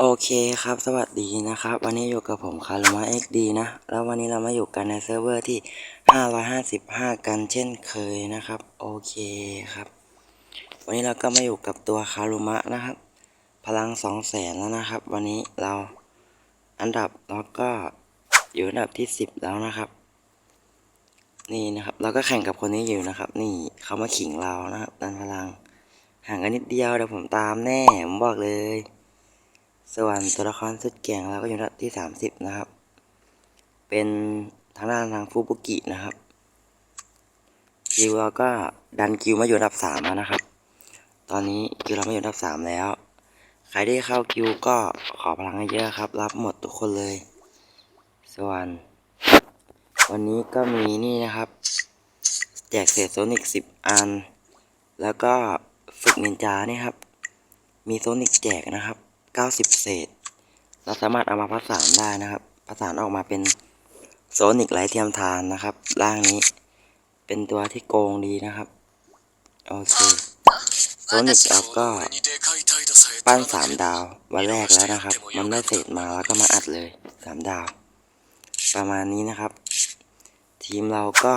โอเคครับ สวัสดีนะครับ วันนี้อยู่กับผมคารุมะ XD นะ แล้ววันนี้เรามาอยู่กันในเซิร์ฟเวอร์ที่ 555 กันเช่นเคยนะครับ โอเคครับ วันนี้เราก็มาอยู่กับตัวคารุมะนะครับ พลัง2แสนแล้วนะครับ วันนี้เราอันดับเราก็อยู่อันดับที่ 10 แล้วนะครับ นี่นะครับ เราก็แข่งกับคนนี้อยู่นะครับ นี่เขามาขิงเรานะครับดันพลังห่างกันนิดเดียวเดี๋ยวผมตามแน่ผมบอกเลย ส่วนตัวละครสุดเก่งเราก็อยู่อันดับที่สามสิบนะครับ เป็นทางด้านทางฟูบุกินะครับคิวเราก็ดันคิวมาอยู่อันดับสามแล้วนะครับ ตอนนี้คิวเรามาอยู่อันดับสามแล้ว ใครที่เข้าคิวก็ขอพลังให้เยอะครับ รับหมดทุกคนเลย ส่วน วันนี้ก็มีนี่นะครับ แจกเศษโซนิกสิบอัน แล้วก็ฝึกนินจานี่ครับ มีโซนิกแจกนะครับ 90 เศษ เราสามารถเอามาผสานได้นะครับผสานออกมาเป็นโซนิกไร้เทียมทานนะครับ ร่างนี้ เป็นตัวที่โกงดีนะครับโอเคโซนิกเราก็ปั้นสามดาววันแรกแล้วนะครับ มันได้เศษมาแล้วก็มาอัดเลยสามดาว ประมาณนี้นะครับ ทีมเราก็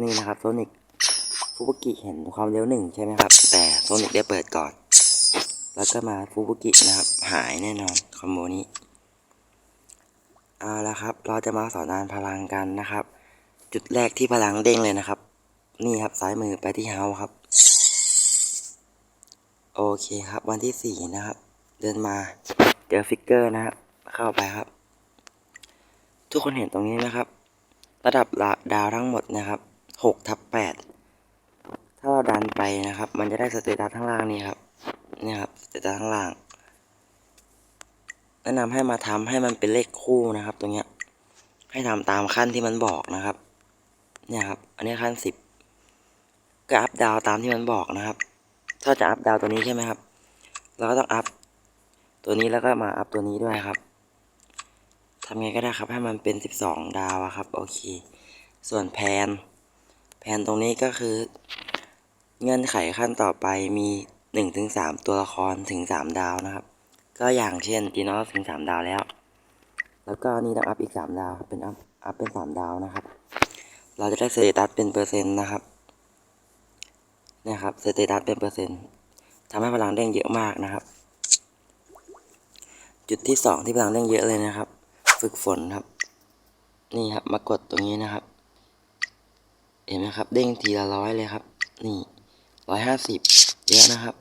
นี่นะครับโซนิกฟูบุกิเห็นความเร็วหนึ่งใช่ไหมครับ แต่โซนิกได้เปิดก่อน แล้วก็มาฟูบุกินะครับ หายแน่นอนคอมโบนี้เอาละครับ เราจะมาสอนงานพลังกันนะครับ จุดแรกที่พลังเด้งเลยนะครับ นี่ครับซ้ายมือไปที่เฮาครับ โอเคครับ วันที่สี่นะครับ เดินมาเจอฟิกเกอร์นะครับ เข้าไปครับ ทุกคนเห็นตรงนี้นะครับ ระดับดาวทั้งหมดนะครับหกทับแปดถ้าเราดันไปนะครับ มันจะได้สเตตัสข้างล่างนี่ครับ เนี่ยครับสเตตัสข้างล่าง แนะนำให้มาทำให้มันเป็นเลขคู่นะครับ ตรงเนี้ย ให้ทำตามขั้นที่มันบอกนะครับ เนี่ยครับ อันนี้ขั้นสิบก็อัพดาวตามที่มันบอกนะครับ ถ้าจะอัพดาวตัวนี้ใช่ไหมครับ เราก็ต้องอัพตัวนี้แล้วก็มาอัพตัวนี้ด้วยครับทำไงก็ได้ครับให้มันเป็นสิบสองดาวครับ โอเค ส่วนแพน แพนตรงนี้ก็คือ เงื่อนไขขั้นต่อไปมี หนึ่งถึงสามตัวละครถึงสามดาวนะครับ ก็อย่างเช่นจีนอสถึงสามดาวแล้ว แล้วก็นี่ต้องอัพอีกสามดาว เป็นอัพอัพเป็นสามดาวนะครับ เราจะได้สเตตัสเป็นเปอร์เซ็นต์นะครับนี่ยครับสเตตัสเป็นเปอร์เซ็นต์ทำให้พลังเด้งเยอะมากนะครับ จุดที่สองที่พลังเด้งเยอะเลยนะครับ ฝึกฝนครับ นี่ครับมากดตรงนี้นะครับ เห็นไหมครับ เด้งทีละร้อยเลยครับ นี่ร้อยห้าสิบเยอะนะครับ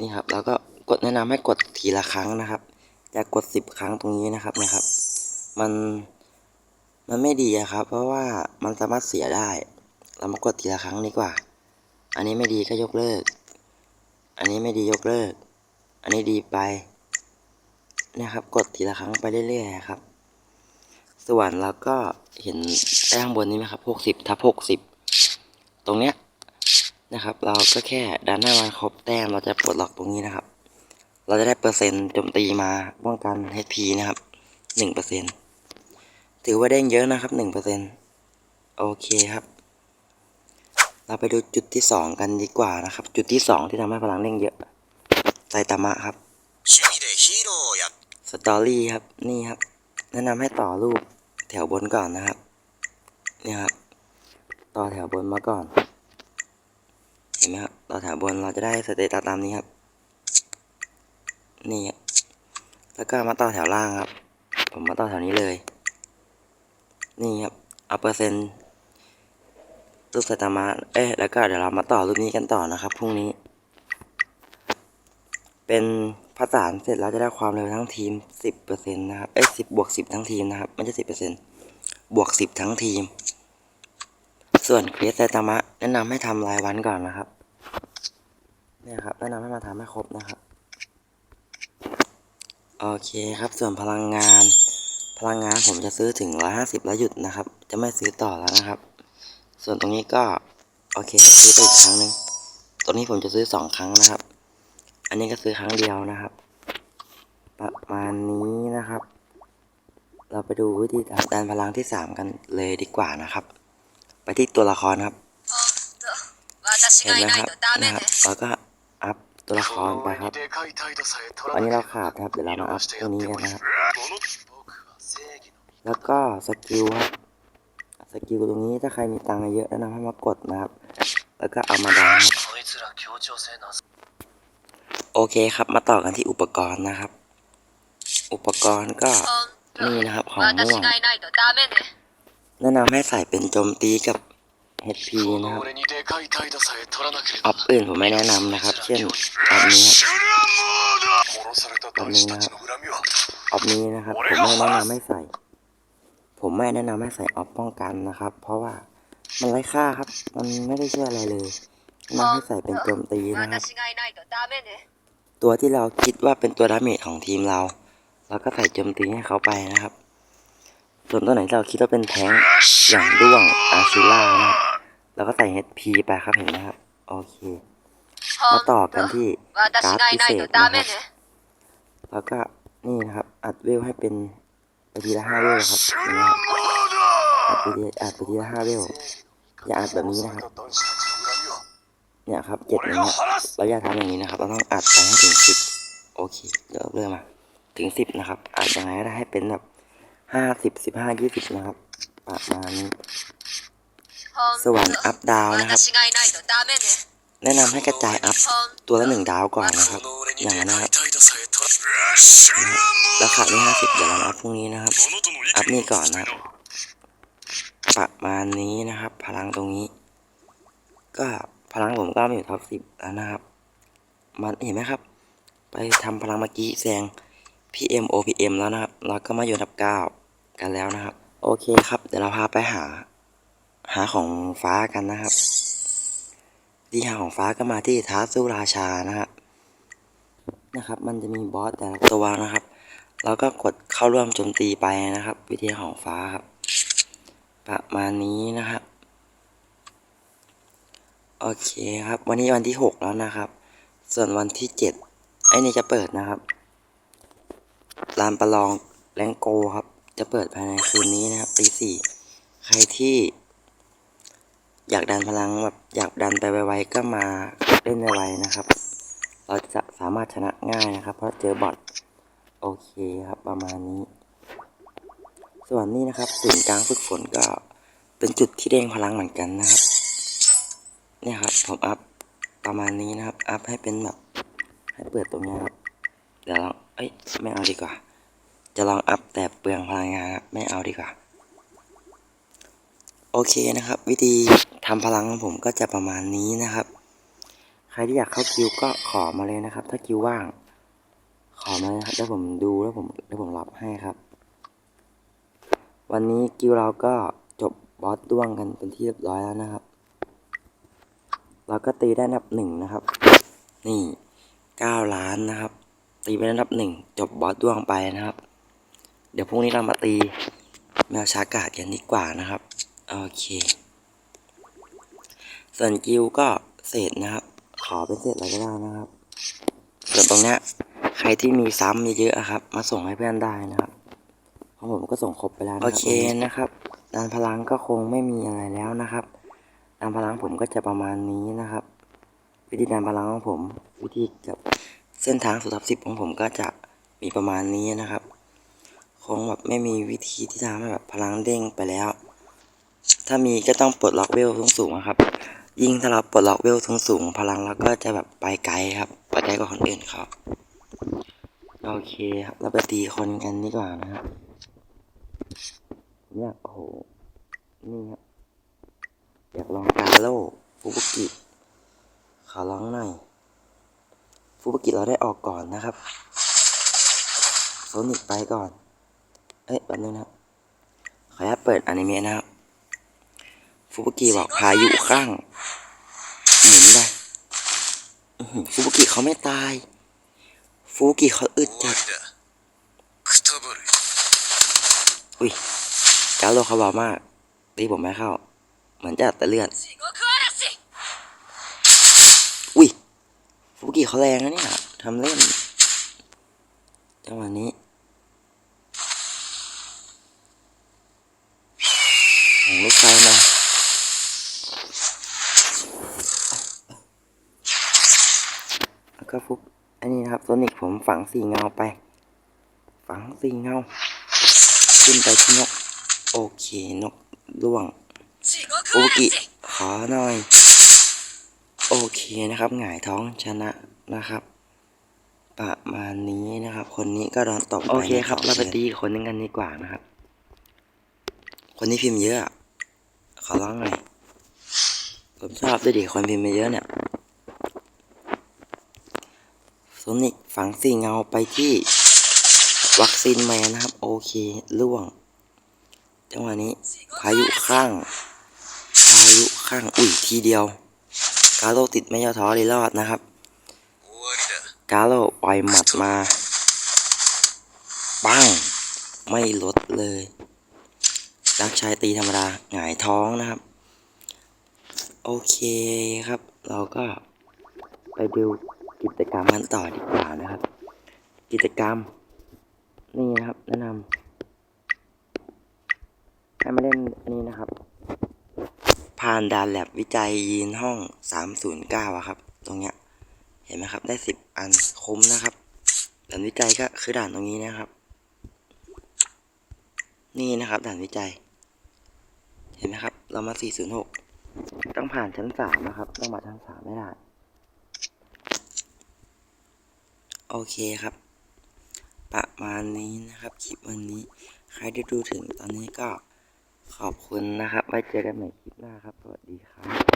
นี่ครับแล้วก็กดแนะนำให้กดทีละครั้งนะครับอย่ากดสิบครั้งตรงนี้นะครับนะครับ มันมันไม่ดีครับ เพราะว่ามันสามารถเสียได้ เรามากดทีละครั้งดีกว่า อันนี้ไม่ดีก็ยกเลิก อันนี้ไม่ดียกเลิก อันนี้ดีไปนะครับ กดทีละครั้งไปเรื่อยๆครับ ส่วนเราก็เห็นได้ข้างบนนี้ไหมครับหกสิบทับหกสิบตรงเนี้ย นะครับ เราก็แค่ดันให้มันครบแต้มเราจะปลดล็อกตรงนี้นะครับ เราจะได้เปอร์เซ็นต์โจมตีมาป้องกัน HP นะครับหนึ่งเปอร์เซ็นต์ถือว่าเด้งเยอะนะครับหนึ่งเปอร์เซ็นต์โอเคครับ เราไปดูจุดที่สองกันดีกว่านะครับ จุดที่สองที่ทำให้พลังเด้งเยอะไซตามะครับสตอรี่ครับนี่ครับ แนะนำให้ต่อรูปแถวบนก่อนนะครับนี่ครับ ต่อแถวบนมาก่อน ห็นไหมครับต่อแถวบนเราจะได้สเตตัสตามนี้ครับ นี่ครับแล้วก็มาต่อแถวล่างครับ ผมมาต่อแถวนี้เลย นี่ครับเอาเปอร์เซ็นต์รูปสตามาเอ๊ะแล้วก็เดี๋ยวเรามาต่อรูปนี้กันต่อนะครับพรุ่งนี้ เป็นผสานเสร็จแล้วจะได้ความเร็วทั้งทีม 10%นะครับเอ้ย10บวก10 ทั้งทีมนะครับไม่ใช่10%บวก 10 ทั้งทีม ส่วนเควสไซตามะแนะนำให้ทำรายวันก่อนนะครับ เนี่ยครับแนะนำให้มาทำให้ครบนะครับ โอเคครับส่วนพลังงาน พลังงานผมจะซื้อถึงร้อยห้าสิบแล้วหยุดนะครับ จะไม่ซื้อต่อแล้วนะครับ ส่วนตรงนี้ก็ โอเคซื้อไปอีกครั้งหนึ่งตรงนี้ผมจะซื้อสองครั้งนะครับ อันนี้ก็ซื้อครั้งเดียวนะครับ ประมาณนี้นะครับ เราไปดูวิธีดันพลังที่สามกันเลยดีกว่านะครับ ไปที่ตัวละครครับเห็นไหมครับนะครับแล้วก็ อัพตัวละครไปครับ อันนี้เราขาดครับ เดี๋ยวเรามาอัพตัวนี้กันนะครับ แล้วก็สกิลครับ สกิลตรงนี้ถ้าใครมีตังค์เยอะแนะนำให้มากดนะครับ แล้วก็เอามาดังโอเคครับ มาต่อกันที่อุปกรณ์นะครับ อุปกรณ์ก็นี่นะครับของม่วงแนะนำให้ใส่เป็นโจมตีกับ HP นะครับอัพอื่นผมไม่แนะนำนะครับ เช่นอัพนี้อัพนี้นะอัพนี้นะครับผมไม่แนะนำไม่ใส่ ผมไม่แนะนำไม่ใส่อัพป้องกันนะครับ เพราะว่ามันไร้ค่าครับ มันไม่ได้ช่วยอะไรเลยมันให้ใส่เป็นโจมตีนะครับ ตัวที่เราคิดว่าเป็นตัวดาเมจของทีมเรา เราก็ใส่โจมตีให้เขาไปนะครับ ส่วนตัวไหนเราคิดว่าเป็นแทงอย่างด้วงอาซิล่านะครับ แล้วก็ใส่ HP ไปครับเห็นไหมครับ โอเค มาต่อกันที่การพิเศษนะครับแล้วก็นี่นะครับ อัดเวลให้เป็นไปทีละห้าเวลครับนะครับอัดไปทีอัดไปทีละห้าเวลอย่าอัดแบบนี้นะครับ เนี่ยครับเจ็ดอย่างเงี้ยเราอย่าทำอย่างนี้นะครับ เราต้องอัดไปให้ถึงสิบโอเคเดี๋ยวเริ่มมาถึงสิบนะครับ อัดยังไงก็ได้ให้เป็นแบบห้าสิบสิบห้ายี่สิบนะครับประมาณนี้ สวรรค์อัพดาวนะครับ แนะนำให้กระจายอัพตัวละหนึ่งดาวก่อนนะครับ อย่างนั้นครับราคาที่ห้าสิบเดี๋ยวเราอัพพรุ่งนี้นะครับ อัพนี่ก่อนนะประมาณนี้นะครับ พลังตรงนี้ ก็พลังผมก็ไม่อยู่ท็อปสิบแล้วนะครับ มันเห็นไหมครับ ไปทำพลังเมื่อกี้แซง PM OPM แล้วนะครับ เราก็มาอยู่นดับเก้ากันแล้วนะครับ โอเคครับ เดี๋ยวเราพาไปหา หาของฟ้ากันนะครับ ที่หาของฟ้าก็มาที่ท้าสู้ราชานะครับนะครับ มันจะมีบอสแต่ละตัวนะครับ แล้วก็กดเข้าร่วมโจมตีไปนะครับ วิธีของฟ้าครับ ประมาณนี้นะครับ โอเคครับ วันนี้วันที่หกแล้วนะครับ ส่วนวันที่เจ็ดไอ้นี่จะเปิดนะครับลานประลองแรงโกครับ จะเปิดภายในคืนนี้นะครับตีสี่ใครที่ อยากดันพลังแบบอยากดันไปไวๆก็มาเล่นไวๆนะครับ เราจะสามารถชนะง่ายนะครับ เพราะเจอบอทโอเคครับประมาณนี้ ส่วนนี้นะครับศูนย์กลางฝึกฝนก็เป็นจุดที่เด้งพลังเหมือนกันนะครับ เนี่ยครับผมอัพประมาณนี้นะครับ อัพให้เป็นแบบให้เปิดตรงนี้ครับ เดี๋ยวลองเอ้ยไม่เอาดีกว่า จะลองอัพแต่เปลืองพลังงานครับไม่เอาดีกว่า โอเคนะครับ วิธีทำพลังของผมก็จะประมาณนี้นะครับ ใครที่อยากเข้าคิวก็ขอมาเลยนะครับ ถ้าคิวว่าง ขอมาเลยครับแล้วผมดูแล้วผมแล้วผมรับให้ครับ วันนี้คิวเราก็จบบอสด้วงกันเป็นที่เรียบร้อยแล้วนะครับ เราก็ตีได้อันดับหนึ่งนะครับ นี่เก้าล้านนะครับ ตีไปอันดับหนึ่งจบบอสด้วงไปนะครับ เดี๋ยวพรุ่งนี้เรามาตีแมวชากาดกันดีกว่านะครับ โอเค ส่วนกิวก็เศษนะครับ ขอเป็นเศษอะไรก็ได้นะครับส่วนตรงเนี้ยใครที่มีซ้ำเยอะๆอะครับ มาส่งให้เพื่อนได้นะครับของผมก็ส่งครบไปแล้วนะครับโอเคนะครับดานพลังก็คงไม่มีอะไรแล้วนะครับดานพลังผมก็จะประมาณนี้นะครับ วิธีดานพลังของผม วิธีกับเส้นทางสุดทับสิบของผมก็จะมีประมาณนี้นะครับ คงแบบไม่มีวิธีที่ทำให้แบบพลังเด้งไปแล้ว ถ้ามีก็ต้องปลดล็อกเวลสูงๆอะครับ ยิ่งถ้าเราปลดล็อกเวลสูงๆพลังเราก็จะแบบไปไกลครับ ไปไกลกว่าคนอื่นเขาโอเคครับเราไปตีคนกันดีกว่านะครับเนี่ยโอ้โห นี่ครับ อยากลองกาโร่ฟูบุกิขอร้องหน่อยฟูบุกิเราได้ออกก่อนนะครับโซนิกไปก่อน เอ้ยแป๊บนึงนะครับขออนุญาตเปิดอนิเมะนะครับ ฟูบุกิบอกพายุข้างหมุนได้ฟูบุกิเขาไม่ตายฟูบุกิเขาอึดจัดอุ้ยกาโลเขาบามากตีผมไม่เข้า เหมือนจะแต่เลือดอุ้ยฟูบุกิเขาแรงนะเนี่ยทำเล่นจังหวะนี้ลูกชายมา็ฟุก อันนี้นะครับโซนิกผมฝังสีเงาไป ฝังสีเงา ขึ้นไปที่นก โอเคนกร่วงอุกิขอหน่อย โอเคนะครับ หงายท้องชนะนะครับ ประมาณนี้นะครับ คนนี้ก็โดนตบโอเคครับ เราไปตีคนนึงกันดีกว่านะครับ คนนี้พิมพ์เยอะ ขอร้องหน่อยผมชอบด้วยดิคนพิมพ์เยอะเนี่ย โซนิกฝังสีเงาไปที่วัคซีนแมนนะครับ โอเคล่วง จังหวะนี้ พายุข้าง พายุข้าง อุ่ยทีเดียว กาโลติดไม่ย่อท้อเลยรอดนะครับ กาโลปล่อยหมัดมาปังไม่ลดเลยรักชายตีธรรมดาหงายท้องนะครับ โอเคครับ เราก็ไปดู กิจกรรมกันต่อดีกว่านะครับ กิจกรรม นี่นะครับ แนะนำให้มาเล่นอันนี้นะครับ ผ่านด่านแลบวิจัยยีนห้อง 309อะครับ ตรงเนี้ย เห็นไหมครับ ได้ 10 อันคุ้มนะครับด่านวิจัยก็คือด่านตรงนี้นะครับ นี่นะครับ ด่านวิจัย เห็นไหมครับ เรามา 406 ต้องผ่านชั้น 3 นะครับ ต้องมาชั้น 3 ไม่ได้ โอเคครับ ประมาณนี้นะครับคลิปวันนี้ ใครได้ดูถึงตอนนี้ก็ขอบคุณนะครับ ไว้เจอกันใหม่คลิปหน้าครับ สวัสดีครับ